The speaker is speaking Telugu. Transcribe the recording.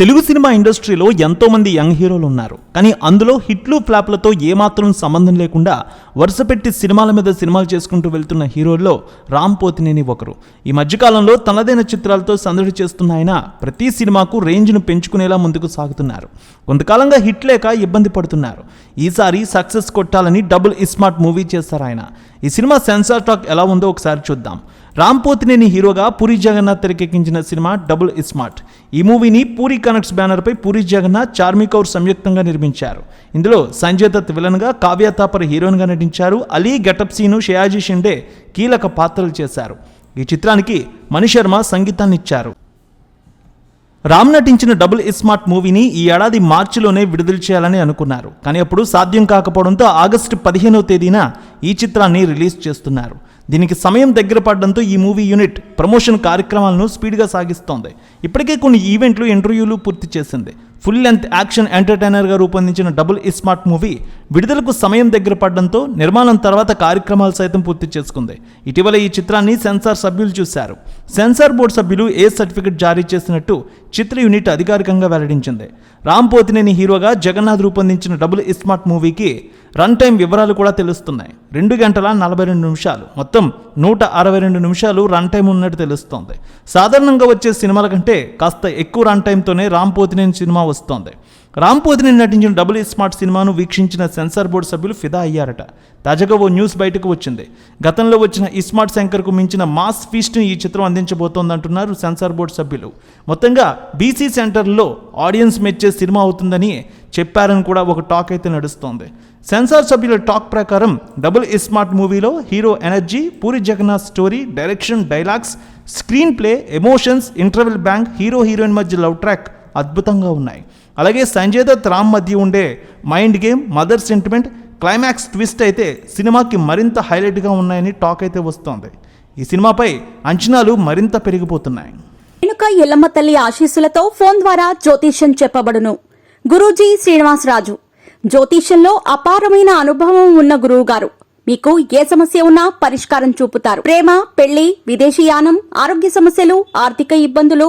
తెలుగు సినిమా ఇండస్ట్రీలో ఎంతో మంది యంగ్ హీరోలు ఉన్నారు. కానీ అందులో హిట్లు ఫ్లాప్లతో ఏమాత్రం సంబంధం లేకుండా వరుసపెట్టి సినిమాల మీద సినిమాలు చేసుకుంటూ వెళ్తున్న హీరోల్లో రామ్ పోతినేని ఒకరు. ఈ మధ్యకాలంలో తనదైన చిత్రాలతో సందడి చేస్తున్న ఆయన ప్రతి సినిమాకు రేంజ్ను పెంచుకునేలా ముందుకు సాగుతున్నారు. కొంతకాలంగా హిట్ లేక ఇబ్బంది పడుతున్నారు. ఈసారి సక్సెస్ కొట్టాలని డబుల్ ఇస్మార్ట్ మూవీ చేస్తారు ఆయన. ఈ సినిమా సెన్సార్ టాక్ ఎలా ఉందో ఒకసారి చూద్దాం. రామ్ పోతినేని హీరోగా పూరి జగన్నాథ్ తెరకెక్కించిన సినిమా డబుల్ ఇస్మార్ట్ ఈ మూవీని పూరి కనెక్ట్స్ బ్యానర్పై పూరి జగన్నాథ్ చార్మి కౌర్ సంయుక్తంగా నిర్మించారు. ఇందులో సంజయ్ దత్ విలన్గా కావ్యతాపర్ హీరోయిన్గా నటించారు. అలీ గెటప్ సీను షయాజీ షిండే కీలక పాత్రలు చేశారు. ఈ చిత్రానికి మణిశర్మ సంగీతాన్నిచ్చారు. రామ్ నటించిన డబుల్ ఇస్మార్ట్ మూవీని ఈ ఏడాది మార్చిలోనే విడుదల చేయాలని అనుకున్నారు. కానీ అప్పుడు సాధ్యం కాకపోవడంతో ఆగస్టు పదిహేనవ తేదీన ఈ చిత్రాన్ని రిలీజ్ చేస్తున్నారు. దీనికి సమయం దగ్గర పడడంతో ఈ మూవీ యూనిట్ ప్రమోషన్ కార్యక్రమాలను స్పీడ్గా సాగిస్తోంది. ఇప్పటికే కొన్ని ఈవెంట్లు ఇంటర్వ్యూలు పూర్తి చేసింది. ఫుల్ లెంత్ యాక్షన్ ఎంటర్టైనర్గా రూపొందించిన డబుల్ ఇస్మార్ట్ మూవీ విడుదలకు సమయం దగ్గర పడడంతో నిర్మాణం తర్వాత కార్యక్రమాలు సైతం పూర్తి చేసుకుంది. ఇటీవల ఈ చిత్రాన్ని సెన్సార్ సభ్యులు చూశారు. సెన్సార్ బోర్డు సభ్యులు ఏ సర్టిఫికెట్ జారీ చేసినట్టు చిత్ర యూనిట్ అధికారికంగా వెల్లడించింది. రామ్ పోతినేని హీరోగా జగన్నాథ్ రూపొందించిన డబుల్ ఇస్మార్ట్ మూవీకి రన్ టైం వివరాలు కూడా తెలుస్తున్నాయి. రెండు గంటల నలభై రెండు నిమిషాలు. మొత్తం నూట అరవై రెండు నిమిషాలు రన్ టైం ఉన్నట్టు తెలుస్తోంది. సాధారణంగా వచ్చే సినిమాల కంటే కాస్త ఎక్కువ రన్ టైంతోనే రామ్ పోతినేని సినిమా వస్తోంది. రామ్ నటించిన డబుల్ స్మార్ట్ సినిమాను వీక్షించిన సెన్సార్ బోర్డు సభ్యులు ఫిదా అయ్యారట. తాజాగా ఓ న్యూస్ బయటకు వచ్చింది. గతంలో వచ్చిన ఇస్మార్ట్ శంకర్కు మించిన మాస్ ఫీస్ట్ని ఈ చిత్రం అందించబోతోందంటున్నారు సెన్సార్ బోర్డు సభ్యులు. మొత్తంగా బీసీ సెంటర్లో ఆడియన్స్ మెచ్చే సినిమా అవుతుందని చెప్పారని కూడా ఒక టాక్ అయితే నడుస్తోంది. సెన్సార్ సభ్యుల టాక్ ప్రకారం డబుల్ ఇస్మార్ట్ మూవీలో hero energy Puri Jagannadh story direction dialogues screenplay emotions interval bang hero heroine మధ్య లవ్ ట్రాక్ అద్భుతంగా ఉన్నాయి. అలాగే సంజయ్ దత్ రామ్ మధ్య ఉండే mind game mother sentiment climax twist అయితే సినిమాకి మరింత హైలైట్గా ఉన్నాయని టాక్ అయితే వస్తోంది. ఈ సినిమాపై అంచనాలు మరింత పెరిగిపోతున్నాయి. వెనుక ఎల్లమ్మ తల్లి ఆశీస్సులతో ఫోన్ ద్వారా జ్యోతిష్యం చెప్పబడును. గురూజీ శ్రీనివాసరాజు. జ్యోతిష్యంలో అపారమైన అనుభవం ఉన్న గురువు గారు మీకు ఏ సమస్య ఉన్నా పరిష్కారం చూపుతారు. ప్రేమ పెళ్ళి విదేశీయానం ఆరోగ్య సమస్యలు ఆర్థిక ఇబ్బందులు